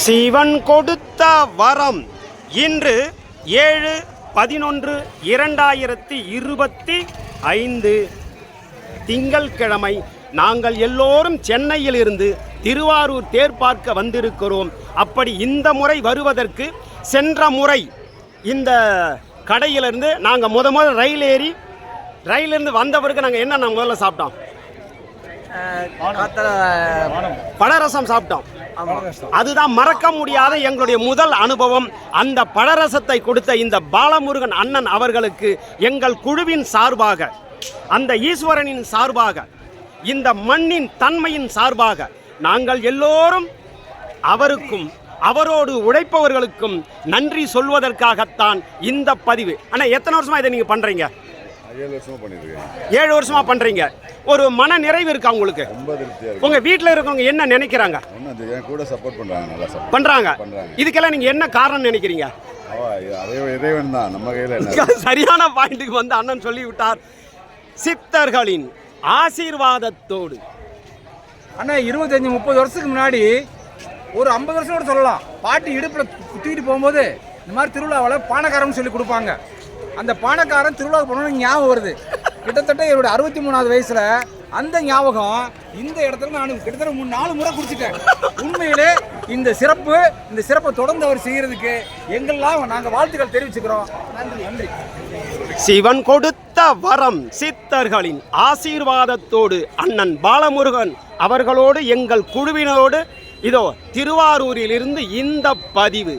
சிவன் கொடுத்த வரம் இன்று ஏழு பதினொன்று இரண்டாயிரத்தி இருபத்தி ஐந்து. திங்கள்கிழமை நாங்கள் எல்லோரும் சென்னையில் இருந்து திருவாரூர் தேர் பார்க்க வந்திருக்கிறோம். அப்படி இந்த முறை வருவதற்கு சென்ற முறை இந்த கடையிலிருந்து நாங்கள் முத முத ரயில் ஏறி ரயிலிருந்து வந்த பிறகு நாங்கள் என்ன நாங்கள் முதல்ல சாப்பிட்டோம்? பழரசம் சாப்பிட்டோம். அதுதான் மறக்க முடியாத எங்களுடைய முதல் அனுபவம். அந்த பழரசத்தை கொடுத்த இந்த பாலமுருகன் அண்ணன் அவர்களுக்கு எங்கள் குழுவின் சார்பாக அந்த ஈஸ்வரனின் சார்பாக இந்த மண்ணின் தன்மையின் சார்பாக நாங்கள் எல்லோரும் அவருக்கும் அவரோடு உழைப்பவர்களுக்கும் நன்றி சொல்வதற்காகத்தான் இந்த பதிவு. அண்ணா எத்தனை வருஷமா இதை நீங்க பண்றீங்க? ஏழு வருஷமா பண்றீங்க. ஒரு மன நிறைவு இருக்கா உங்களுக்கு? உங்க வீட்டில் இருக்கவங்க என்ன நினைக்கிறாங்க? அது என் கூட சப்போர்ட் பண்றாங்க நல்லா சப்போர்ட் பண்றாங்க. பண்றாங்க. இதுக்கெல்லாம் நீங்க என்ன காரணம் நினைக்கிறீங்க? அதே இறைவன் தான் நம்ம கையில என்ன? சரியான பாயிண்ட்டுக்கு வந்து அண்ணன் சொல்லி விட்டார். சித்தர்களின் ஆசீர்வாதத்தோடு. அண்ணா இருபத்தஞ்சி முப்பது வருஷத்துக்கு முன்னாடி ஒரு ஐம்பது வருஷம் கூட சொல்லலாம். பாட்டி இடுப்பில் தூக்கிட்டு போகும்போது இந்த மாதிரி திருவிழாவில் பானக்காரன்னு சொல்லி கொடுப்பாங்க. அந்த பானக்காரன் திருவிழாவுக்கு போனோன்னு ஞாபகம் வருது. கிட்டத்தட்ட என்னோட அறுபத்தி மூணாவது வயசுல அந்த ஞாபகம் இந்த இடத்துல நான் கிட்டத்தட்ட மூணு நாலு முறை குடிச்சிட்டேன். உண்மையிலே இந்த சிறப்பு இந்த சிறப்பை தொடர்ந்து அவர் செய்யறதுக்கு எங்கெல்லாம் நாங்கள் வாழ்த்துக்கள் தெரிவிச்சுக்கிறோம். நன்றி. நன்றி. சிவன் கொடுத்த வரம் சித்தர்களின் ஆசீர்வாதத்தோடு அண்ணன் பாலமுருகன் அவர்களோடு எங்கள் குழுவினரோடு இதோ திருவாரூரிலிருந்து இந்த பதிவு.